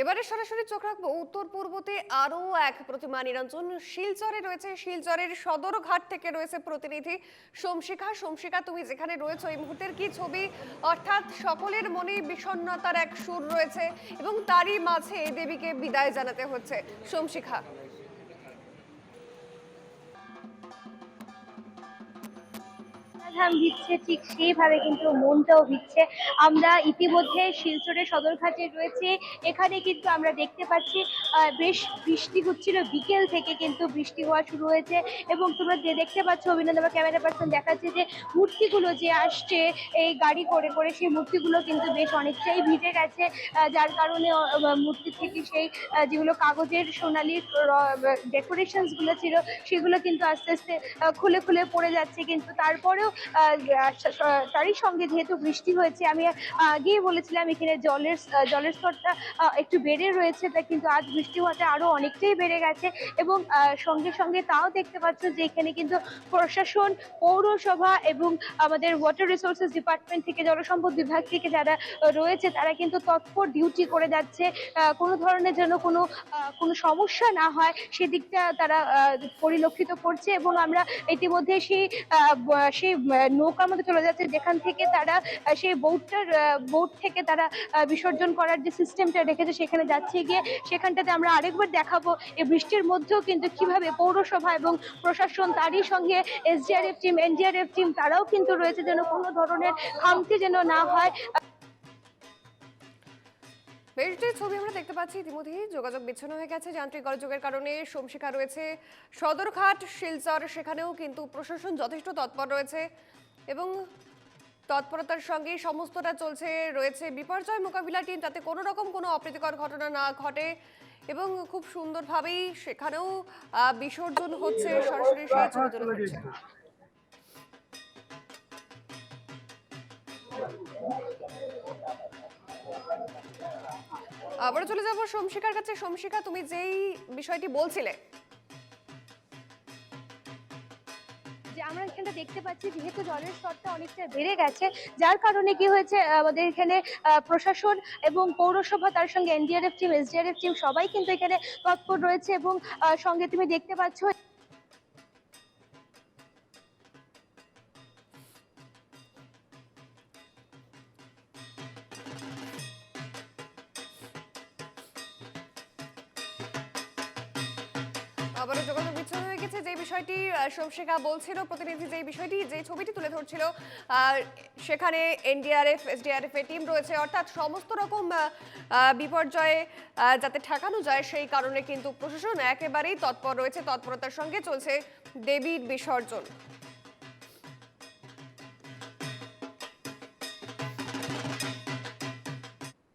এবারে সরাসরি চোখ রাখব উত্তর পূর্বতে আরও এক প্রতিমা নিরঞ্জন। শিলচরে রয়েছে, শিলচরের সদর ঘাট থেকে রয়েছে প্রতিনিধি সোমশিখা। সোমশিখা, তুমি যেখানে রয়েছে এই মুহূর্তের কি ছবি? অর্থাৎ সকলের মনে বিষণ্ণতার এক সুর রয়েছে এবং তারই মাঝে দেবীকে বিদায় জানাতে হচ্ছে। সোমশিখা। ধাম দিচ্ছে, ঠিক সেইভাবে কিন্তু মনটাও দিচ্ছে। আমরা ইতিমধ্যে শিলচরের সদরঘাটে রয়েছে। এখানে কিন্তু আমরা দেখতে পাচ্ছি বেশ বৃষ্টি হচ্ছিল। বিকেল থেকে কিন্তু বৃষ্টি হওয়া শুরু হয়েছে এবং তোমরা যে দেখতে পাচ্ছ, অভিনন্দন বা ক্যামেরা পার্সন দেখাচ্ছে যে মূর্তিগুলো যে আসছে, এই গাড়ি করে করে সেই মূর্তিগুলো কিন্তু বেশ অনেকটাই ভিজে গেছে। যার কারণে মূর্তি থেকে সেই যেগুলো কাগজের সোনালি ডেকোরেশনসগুলো ছিল, সেগুলো কিন্তু আস্তে আস্তে খুলে খুলে পড়ে যাচ্ছে। কিন্তু তারপরেও তারই সঙ্গে যেহেতু বৃষ্টি হয়েছে, আমি আগেই বলেছিলাম এখানে জলের জলের স্তরটা একটু বেড়ে রয়েছে, তা কিন্তু আজ বৃষ্টি হওয়াতে আরও অনেকটাই বেড়ে গেছে এবং সঙ্গে সঙ্গে তাও দেখতে পাচ্ছ যে এখানে কিন্তু প্রশাসন, পৌরসভা এবং আমাদের ওয়াটার রিসোর্সেস ডিপার্টমেন্ট থেকে জলসম্পদ বিভাগ থেকে যারা রয়েছে, তারা কিন্তু তৎপর ডিউটি করে যাচ্ছে কোনো ধরনের যেন কোনো কোনো সমস্যা না হয়, সেদিকটা তারা পরিলক্ষিত করছে এবং আমরা ইতিমধ্যে সেই সেই নৌকার মধ্যে চলে যাচ্ছে, যেখান থেকে তারা সেই বোটটার বোট থেকে তারা বিসর্জন করার যে সিস্টেমটা রেখেছে, সেখানে যাচ্ছে গিয়ে, সেখানটাতে আমরা আরেকবার দেখাবো এই বৃষ্টির মধ্যেও কিন্তু কীভাবে পৌরসভা এবং প্রশাসন তারই সঙ্গে এসডিআরএফ টিম এনডিআরএফ টিম তারাও কিন্তু রয়েছে, যেন কোনো ধরনের খামতি যেন না হয়। বেশ ছবি আমরা দেখতে পাচ্ছি, ইতিমধ্যেই যোগাযোগ বিচ্ছিন্ন হয়ে গেছে যান্ত্রিক গোলযোগের কারণে। সোমশিখা রয়েছে সদরঘাট, শিলচর, সেখানেও কিন্তু প্রশাসন যথেষ্ট তৎপর রয়েছে এবং তৎপরতার সঙ্গে সমস্তটা চলছে, রয়েছে বিপর্যয় মোকাবিলা টিম যাতে কোনো রকম কোনো অপ্রীতিকর ঘটনা না ঘটে এবং খুব সুন্দরভাবেই সেখানেও বিসর্জন হচ্ছে, সরাসরি তুলে ধরছে আবারও চলে যাব সোমশিকার কাছে। সোমশিকা তুমি যেই বিষয়টি বলছিলে। যে আমরা এখানটা দেখতে পাচ্ছি, যেহেতু জলের স্তরটা অনেকটা বেড়ে গেছে, যার কারণে কি হয়েছে আমাদের এখানে প্রশাসন এবং পৌরসভা, তার সঙ্গে এনডিআরএফ টিম এসডিআরএফ টিম সবাই কিন্তু এখানে তৎপর রয়েছে এবং সঙ্গে তুমি দেখতে পাচ্ছ আবারও যোগাযোগ বিচ্ছিন্ন হয়ে গেছে। যে বিষয়টি সোমশেখা বলছিল, প্রতিনিধি যে বিষয়টি, যে ছবিটি তুলে ধরছিল সেখানে এনডিআরএফ, এসডিআরএফ এর টিম রয়েছে। অর্থাৎ সমস্ত রকম বিপর্যয়ে যাতে ঠেকানো যায়, সেই কারণে কিন্তু প্রশাসন একেবারেই তৎপর রয়েছে। তৎপরতার সঙ্গে চলছে দেবীর বিসর্জন।